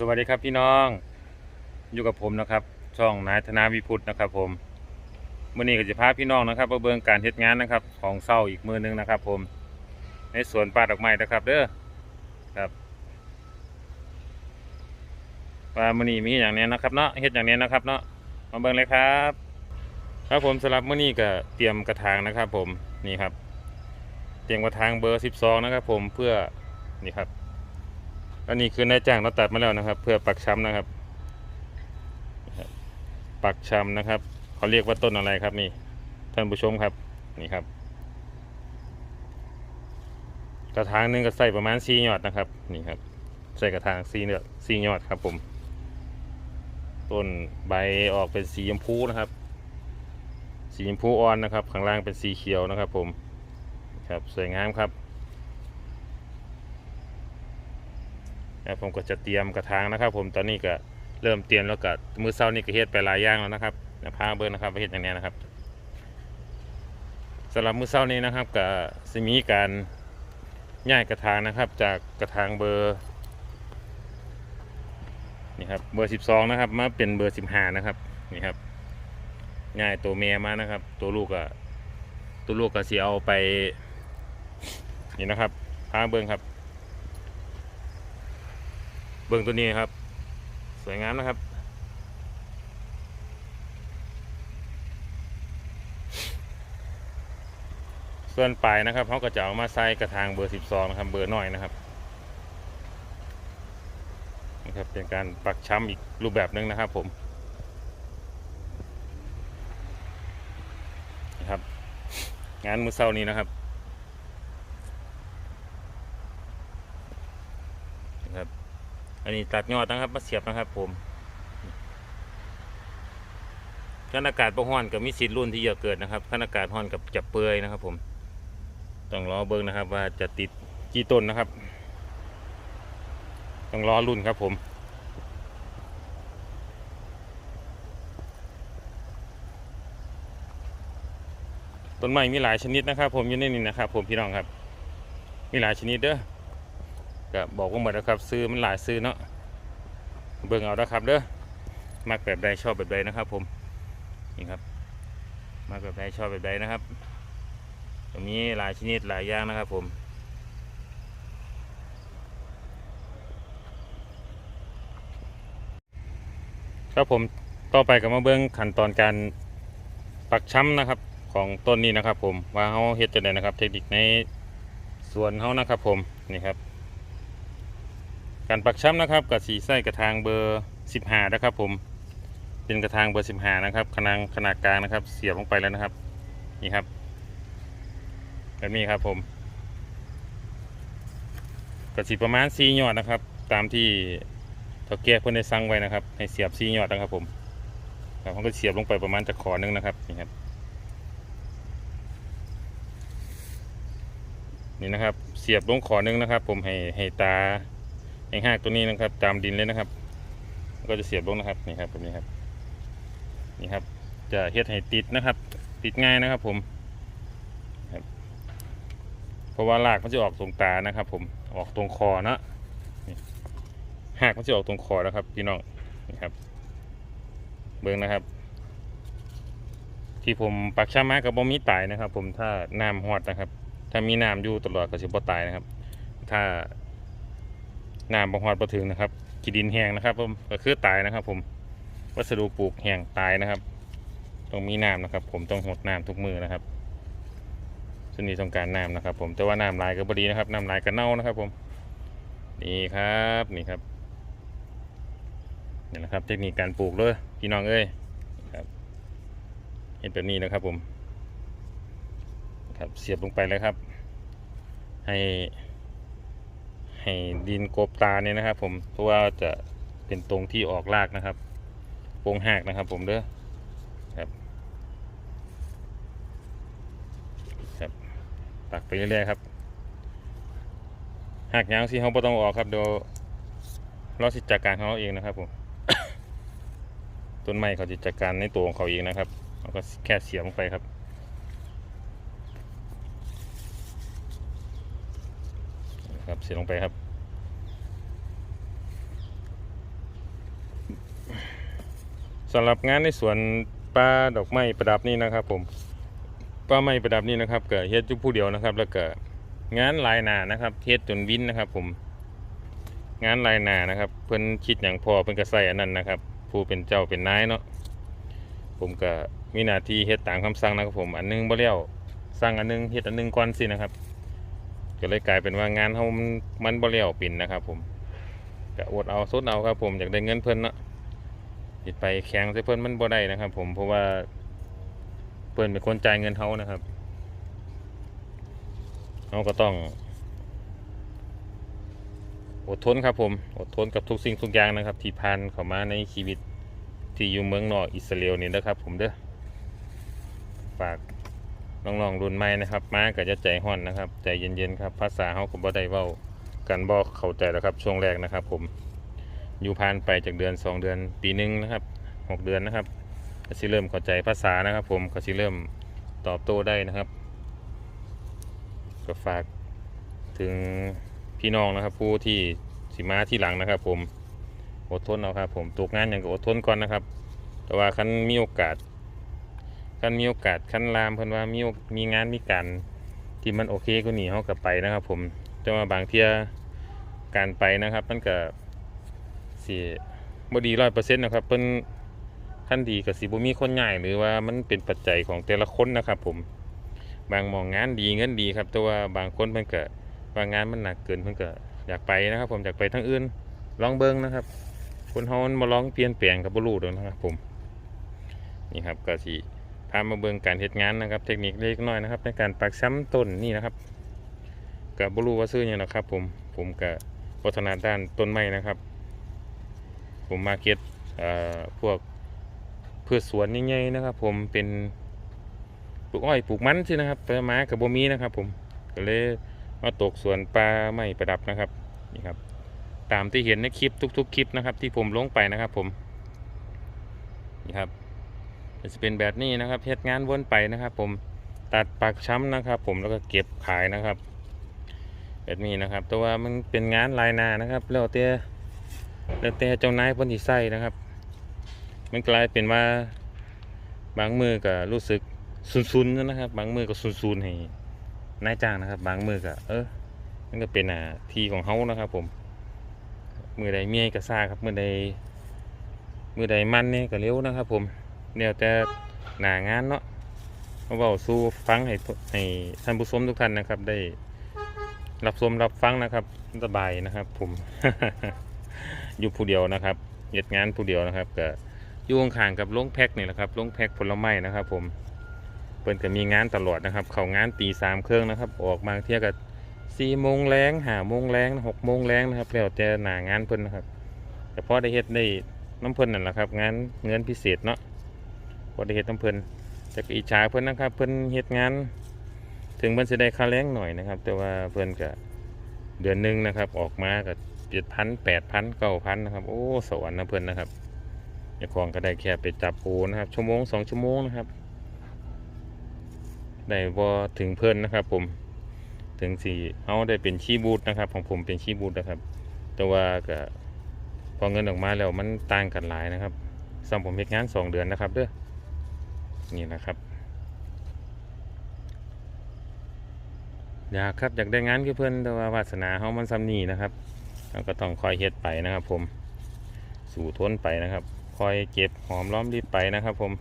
สวัสดีครับพี่น้องอยู่กับผมนะครับ ช่องนายธนาวิพุทธนะครับผมเมื่อนี้ก็จะพาพี่น้องนะครับมาเบิ่งการเฮ็ดงานนะครับ ของเศร้าอีกมือหนึงนะครับ ผม ในสวนป่าดอกไม้นะครับ เด้อครับว่ามื่อนี้มีอย่างนี้นะครับเนาะเฮ็ดอย่างนี้นะครับเนาะมาเบิ่งเลยครับ ครับผมสำหรับมื่อนี้ก็เตรียมกระถางนะครับ ผมนี่ครับ เตรียมกระถางเบอร์ 12 นะครับ ผมเพื่อนี่ครับ อันนี้คือนายจ้างเราตัดมาแล้วนะครับ เพื่อปักช้ำนะครับ ปักช้ำนะครับเขาเรียกว่าต้นอะไรครับนี่ท่านผู้ชมครับนี่ครับ กระถางหนึงก็ใส่ประมาณสี่ยอดนะครับนี่ครับใส่กระถางสี่เนื้อสี่ยอดครับผมต้นใบออกเป็นสีชมพูนะครับ สีชมพูอ่อนนะครับ ข้างล่างเป็นสีเขียวนะครับ ผมครับสวยงามครับ แล้ว ผมก็จะเตรียมกระถางนะครับ ผมตอนนี้ก็เริ่มเตรียมแล้วก็มือเช้านี่ก็เฮ็ดไปหลายอย่างแล้วนะครับเดี๋ยวพาเบิ้งนะครับไปเฮ็ดอย่างนี้นะครับสำหรับมือเช้านี้นะครับก็จะมีการย้ายกระถางนะครับ จากกระถางเบอร์นี่ครับเบอร์12นะครับมาเป็นเบอร์15นะครับนี่ครับย้ายตัวเมียมานะครับ ตัวลูกก็ตัวลูกก็เสิเอาไปนี่นะครับพาเบิ้งครับ เบื้องตัวนี้ครับ สวยงามนะครับ ส่วนปลายนะครับเขาก็จะเอามาใส่กระถางเบอร์ 12 นะครับ เบอร์น้อยนะครับนะครับเป็นการปักช้ำอีกรูปแบบหนึ่งนะครับผมนะครับ งานมือเศร้านี้นะครับ อันนี้ตัดยอดนะครับมาเสียบนะครับ ผมขั้นอากาศประห้อนกับมีสิทธิ์รุ่นที่จะเกิดนะครับขั้นอากาศห้อนกับจะเปื่อยนะครับ ผม ต้องรอเบิ้งนะครับ ว่าจะติดกี่ต้นนะครับ ต้องรอรุ่นครับ ผมต้นไม้มีหลายชนิดนะครับ ผมอยู่ในนี้นะครับ ผมพี่น้องครับ มีหลายชนิดเด้อ ก็บอกว่าหมดแล้วครับซื้อมันหลายซื้อเนาะเบิ่งเอาแล้วครับเด้อมักแบบใดชอบแบบใดนะครับ ผมนี่ครับมักแบบใดชอบแบบใดนะครับตรงนี้หลายชนิดหลายอย่างนะครับ ผมครับผมต่อไปก็มาเบิ่งขั้นตอนการปักช้ำนะครับของต้นนี้นะครับ ผมว่าเขาเฮ็ดจะได้นะครับ เทคนิคในสวนเขานะครับ ผมนี่ครับ การปักช้ำนะครับกับสีไส้กระทางเบอร์15นะครับ ผมเป็นกระทางเบอร์15นะครับขนาดขนาดกลางนะครับ เสียบลงไปแล้วนะครับ นี่ครับแบบนี้ครับผมกระสีประมาณ4ยอดนะครับ ตามที่เท่าแก่เพื่อนได้สั่งไว้นะครับ ให้เสียบ4ยอดนะครับ ผมครับผมก็เสียบลงไปประมาณจะขอนึงนะครับนี่ครับนี่นะครับ เสียบลงขอนึงนะครับ ผมให้ให้ตา แห่งหากตัวนี้นะครับ ตามดินเลยนะครับ ก็จะเสียบลงนะครับนี่ครับแบบนี้ครับนี่ครับ จะเฮ็ดให้ติดนะครับ ติดง่ายนะครับผมครับเพราะว่ารากมันจะออกตรงตานะครับ ผมออกตรงคอนะหากมันจะออกตรงคอแล้วครับพี่น้องนี่ครับ เบิ้งนะครับ ที่ผมปักช้ำมากับบอมีตายนะครับ ผมถ้าน้ำหอดนะครับ ถ้ามีน้ำอยู่ตลอดก็สิบ่ตายนะครับ ถ้า น้ำบงหอดประถึงนะครับกีดินแห้งนะครับผมก็คือตายนะครับ ผมวัสดุปลูกแห้งตายนะครับต้องมีน้ำนะครับ ผมต้องหดน้ำทุกมือนะครับสนีต้องการน้ำนะครับ ผมแต่ว่าน้ำลายก็บดีนะครับน้ำลายก็เน่านะครับ ผมนี่ครับนี่ครับนี่นะครับ เทคนิคการปลูกเลยพี่น้องเอ้ยครับเห็นแบบนี้นะครับผมครับเสียบลงไปเลยครับ ให้ ให้ดินกบตาเนี่ยนะครับ ผมเพราะว่าจะเป็นตรงที่ออกรากนะครับโปงหักนะครับ ผมเด้อครับครับตักไปเรื่อยๆครับหักยางสิเขาไม่ต้องออกครับเดี๋ยวเราสิจัดการเราเองนะครับผมต้นไม้เขาจะจัดการในตัวของเขาเองนะครับเราก็แค่เสียบลงไปครับ ครับเสียบลงไปครับ สำหรับงานในสวนปลาดอกไม้ประดับนี่นะครับ ผมปลาไม้ประดับนี่นะครับเก็เฮ็ดอยู่ผู้เดียวนะครับ แล้วก็งานลายนานะครับเฮ็ดจนวินนะครับ ผม งานลายนานะครับ เพิ่นคิดอย่างพอเพิ่นก็ใส่อันนั้นนะครับ ผู้เป็นเจ้าเป็นนายเนาะผมก็มีหน้าที่เฮ็ดตามคำสั่งนะครับ ผมอันหนึงบ่แล้วสั่งอันหนึงเฮ็ดอันหนึงก่อนสินะครับ ก็เลยกลายเป็นว่างานเฮามันมันบ่แล้วปิ่นนะครับ ผมก็อดเอาสดเอาครับ ผมอยากได้เงินเพิ่นเนาะเฮ็ดไปแข่งใส่เพิ่นมันบ่ได้นะครับ ผมเพราะว่าเพิ่นเป็นคนจ่ายเงินเฮานะครับเฮาก็ต้อง อดทนครับ ผมอดทนกับทุกสิ่งทุกอย่างนะครับ ที่ผ่านเข้ามาในชีวิตที่อยู่เมืองนอกอิสราเอลนี่นะครับ ผมเด้อฝาก น้องๆรุ่นใหม่นะครับมาก็จะใจห้อนนะครับใจเย็นๆครับภาษาเฮาก็บ่ได้เว้ากันบ่เข้าใจแล้วครับช่วงแรกนะครับ ผมอยู่ผ่านไปจากเดือน 2 เดือนปีหนึงนะครับ 6 เดือนนะครับก็สิเริ่มเข้าใจภาษานะครับ ผมก็สิเริ่มตอบโต้ได้นะครับก็ฝากถึงพี่น้องนะครับ ผู้ที่สิมาที่หลังนะครับ ผมอดทนเอาครับ ผมตกงานอย่างก็อดทนก่อนนะครับ แต่ว่าคันมีโอกาส คันมีโอกาสคันลามเพิ่นว่ามีมีงานมีการที่มันโอเคก็หนีเขากลับไปนะครับ ผมแต่ว่าบางเที่ยการไปนะครับ มันก็สิบ่ดีร้อยเปอร์เซ็นต์นะครับเพิ่นขั้นดีกับสิบ่มีคนใหญ่หรือว่ามันเป็นปัจจัยของแต่ละคนนะครับ ผมบางมองงานดีเงินดีครับ แต่ว่าบางคนเพิ่นก็ว่างงานมันหนักเกินเพิ่นก็อยากไปนะครับ ผมอยากไปทั้งอื่นลองเบิ้งนะครับ คนเฮามันมาลองเปลี่ยนแปลงกับบ่รู้เด้อนะครับ ผม นี่ครับก็สิ พามาเบิ่งการเฮ็ดงานนะครับ เทคนิคเล็กน้อยนะครับ ในการปักซ้ำต้นนี่นะครับก็บ่รู้ว่าซื้อหยังนะครับ ผมผมก็พัฒนาด้านต้นไม้นะครับ ผมมาเก็ตเอ่อพวกพืชสวนใหญ่ๆนะครับ ผมเป็นปลูกอ้อยปลูกมันสินะครับแต่มากับบ่มีนะครับ ผมก็เลยมาตกสวนปลาไม่ประดับนะครับนี่ครับ ตามที่เห็นในคลิปทุก ๆ คลิปนะครับ ที่ผมลงไปนะครับ ผมนี่ครับ จะเป็นแบบนี้นะครับเฮ็ดงานวนไปนะครับ ผมตัดปักช้ำนะครับ ผมแล้วก็เก็บขายนะครับ แบบนี้นะครับ แต่ว่ามันเป็นงานลายนานะครับ แล้วแต่แล้วแต่เจ้านายพิ่นสิใส่นะครับ มันกลายเป็นว่าบางมือก็รู้สึกซุนๆนะครับ บางมือก็ซุนๆให้นายจ้างนะครับ บางมือก็เออมันก็เป็นหน้าที่ของเขานะครับ ผม มือใดเมียก็ซ่าครับมือใดมือใดมันเนี่ยก็เร็วนะครับ ผม เนี่ยแต่หนางานเนาะมาเบาสู้ฟังให้ให้ท่านผู้ชมทุกท่านนะครับ ได้ รับชมรับฟังนะครับสบายนะครับ ผม อยู่ผู้เดียวนะครับเหตุงานผู้เดียวนะครับก็อยู่ข้างกับลงแพ็คนี่แหละครับลงแพ็คผลไม้นะครับ ผมเพิ่นก็มีงานตลอดนะครับ เขางานตีสามเครื่องนะครับ ออกมาเที่ยกับสี่โมงแรงหาโมงแรงหกโมงแรงนะครับแล้วแต่หนางานเพิ่นนะครับแต่พอได้เฮ็ดได้น้ำเพิ่นนั่นแหละครับ งานเงินพิเศษเนาะ พอได้เฮ็ดน้ำเพิ่นแต่ก็อิจฉาเพิ่นนะครับ เพิ่นเฮ็ดงาน ถึงเพิ่นจะได้ค่าแรงหน่อยนะครับ แต่ว่าเพิ่นก็เดือนหนึ่งนะครับ ออกมาก็เจ็ดพันแปดพันเก้าพันนะครับ โอ้สวรรค์นะเพิ่นนะครับเจ้าของก็ได้แค่ไปจับปูนะครับ ชั่วโมงสองชั่วโมงนะครับ ได้บ่ถึงเพิ่นนะครับ ผมถึงสี่เอาได้เป็นชีบูทนะครับ ของผมเป็นชีบูทนะครับ แต่ว่าก็พอเงินออกมาแล้วมันต่างกันหลายนะครับสำหรับผมเฮ็ดงานสองเดือนนะครับเด้อ นี่นะครับ อยากครับอยากได้งานคือเพื่อนแต่ว่าวาสนาเฮามันซ้ำนี่นะครับเราก็ต้องคอยเฮ็ดไปนะครับ ผม สู่ทนไปนะครับ คอยเก็บหอมล้อมริบไปนะครับ ผม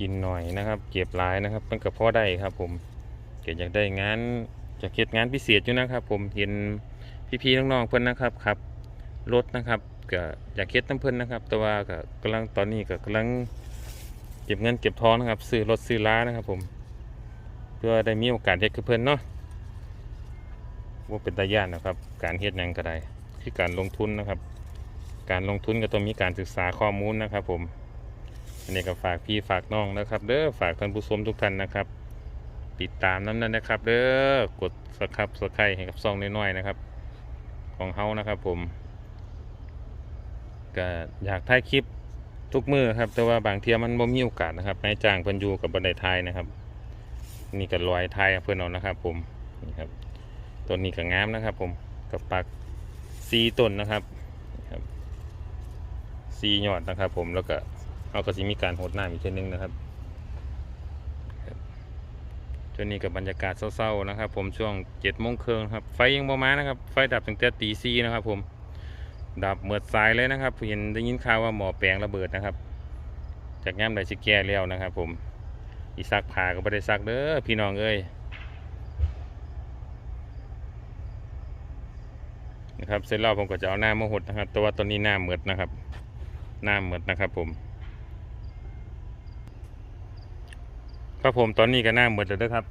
กินหน่อยนะครับ เก็บหลายนะครับ มันก็พอได้ครับ ผมเกิดอยากได้งานจะเก็บงานพิเศษอยู่นะครับ ผมเห็น พี่ๆน้องๆเพื่อนนะครับครับรถนะครับก็อยากเก็บน้ำเพื่อนนะครับ แต่ว่าก็กำลังตอนนี้ก็กำลังเก็บเงินเก็บทองนะครับ ซื้อรถซื้อล้านะครับ ผม เพื่อได้มีโอกาสเฮ็ดกับเพื่อนเนาะว่าเป็นตาย่านนะครับ การเฮ็ดยังก็ได้ที่การลงทุนนะครับ การลงทุนก็ต้องมีการศึกษาข้อมูลนะครับ ผมอันนี้ก็ฝากพี่ฝากน้องนะครับ เด้อฝากท่านผู้ชมทุกท่านนะครับติดตามน้ำนั้นนะครับ เด้อกดสครับสไครให้กับซองน้อยๆนะครับ ของเฮานะครับ ผมก็อยากถ่ายคลิปทุกมือครับ แต่ว่าบางเทียมันบ่มีโอกาสนะครับนายจ้างเพิ่นอยู่กับบันไดทายนะครับ นี่ก็ลอยทายเพื่อนเอานะครับ ผมนี่ครับต้นนี้ก็งามนะครับ ผมกับปักซีต้นนะครับครับซียอดนะครับ ผมแล้วก็เอาก็สิมีการหดหน้ำอีกเช่นนึงนะครับ ช่วงนี้กับบรรยากาศเศร้าๆนะครับ ผมช่วงเจ็ดโมงครึ่งครับ ไฟยังประมาณนะครับ ไฟดับตั้งแต่ตีซีนะครับ ผม ดับเมือดสายเลยนะครับเห็นได้ยินข่าวว่าหมอแปลงระเบิดนะครับ จากง่ามไดสิแก้แล้วนะครับ ผม อีซักผ้าก็ไม่ได้ซักเด้อพี่น้องเอ้ยนะครับเสร็จแล้วผมก็จะเอาหน้ามาหดนะครับ แต่ว่าตอนนี้หน้าเหมือดนะครับ หน้าเหมือดนะครับ ผม ครับผมตอนนี้ก็หน้าหมดแล้วนะครับ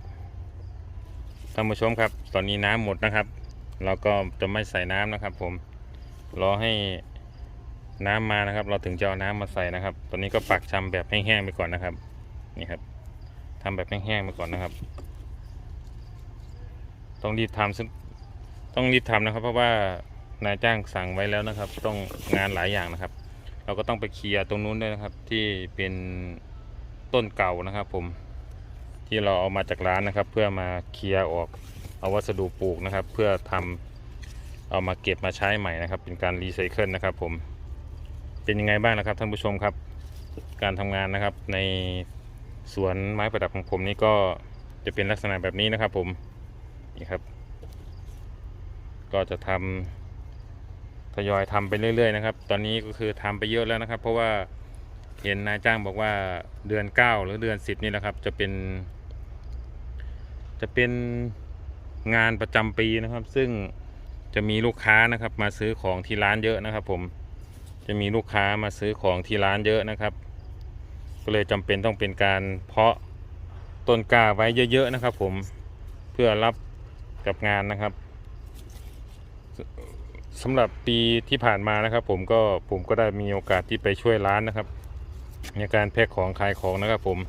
ท่านผู้ชมครับ ตอนนี้น้ำหมดนะครับ เราก็จะไม่ใส่น้ำนะครับ ผมรอให้น้ำมานะครับ เราถึงจะเอาน้ำมาใส่นะครับ ตอนนี้ก็ปักชำแบบแห้งๆไปก่อนนะครับ นี่ครับทำแบบแห้งๆไปก่อนนะครับ ต้องรีบทำซึ่งต้องรีบทำนะครับ เพราะว่านายจ้างสั่งไว้แล้วนะครับ ต้องงานหลายอย่างนะครับ เราก็ต้องไปเคลียร์ตรงนู้นด้วยนะครับ ที่เป็นต้นเก่านะครับ ผม ที่เราเอามาจากร้านนะครับ เพื่อมาเคลียร์ออกเอาวัสดุปลูกนะครับ เพื่อทำเอามาเก็บมาใช้ใหม่นะครับ เป็นการรีไซเคิลนะครับ ผมเป็นยังไงบ้างนะครับท่านผู้ชมครับ การทำงานนะครับ ในสวนไม้ประดับของผมนี่ก็จะเป็นลักษณะแบบนี้นะครับ ผมนี่ครับ ก็จะทำทยอยทำไปเรื่อย ๆ นะครับ ตอนนี้ก็คือทำไปเยอะแล้วนะครับ เพราะว่า เห็นนายจ้างบอกว่าเดือน9หรือเดือน10นี่แหละครับ จะเป็น จะเป็นงานประจำปีนะครับ ซึ่งจะมีลูกค้านะครับ มาซื้อของที่ร้านเยอะนะครับ ผมจะมีลูกค้ามาซื้อของที่ร้านเยอะนะครับ ก็เลยจำเป็นต้องเป็นการเพาะต้นกล้าไว้เยอะๆนะครับ ผมเพื่อรับกับงานนะครับสำหรับปีที่ผ่านมานะครับ ผมก็ผมก็ได้มีโอกาสที่ไปช่วยร้านนะครับ ในการแพ็คของขายของนะครับผม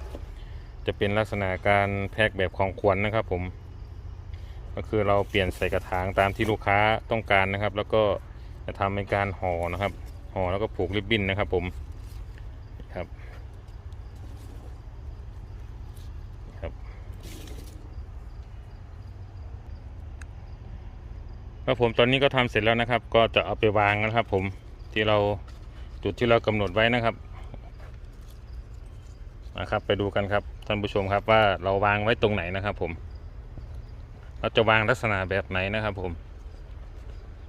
จะเป็นลักษณะการแพ็คแบบของขวัญนะครับผม ก็คือเราเปลี่ยนใส่กระถางตามที่ลูกค้าต้องการนะครับ แล้วก็จะทำเป็นการห่อนะครับห่อแล้วก็ผูกริบบิ้นนะครับผมครับครับครับผมตอนนี้ก็ทำเสร็จแล้วนะครับ ก็จะเอาไปวางนะครับ ผมที่เราจุดที่เรากำหนดไว้นะครับ นะครับ ไปดูกันครับท่านผู้ชมครับว่าเราวางไว้ตรงไหนนะครับผม เราจะวางลักษณะแบบไหนนะครับผม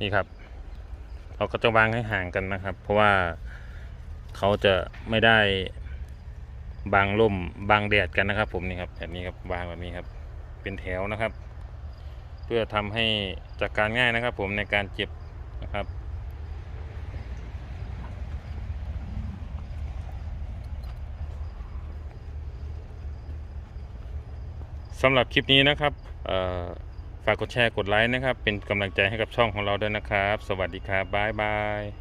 นี่ครับ เราก็จะวางให้ห่างกันนะครับ เพราะว่าเขาจะไม่ได้บังล่มบังแดดกันนะครับ ผมนี่ครับแบบนี้ครับวางแบบนี้ครับ เป็นแถวนะครับ เพื่อทำให้จัดการง่ายนะครับ ผมในการเก็บนะครับ สำหรับคลิปนี้นะครับฝากกดแชร์กดไลค์นะครับ เป็นกำลังใจให้กับช่องของเราด้วยนะครับ สวัสดีครับบ๊ายบาย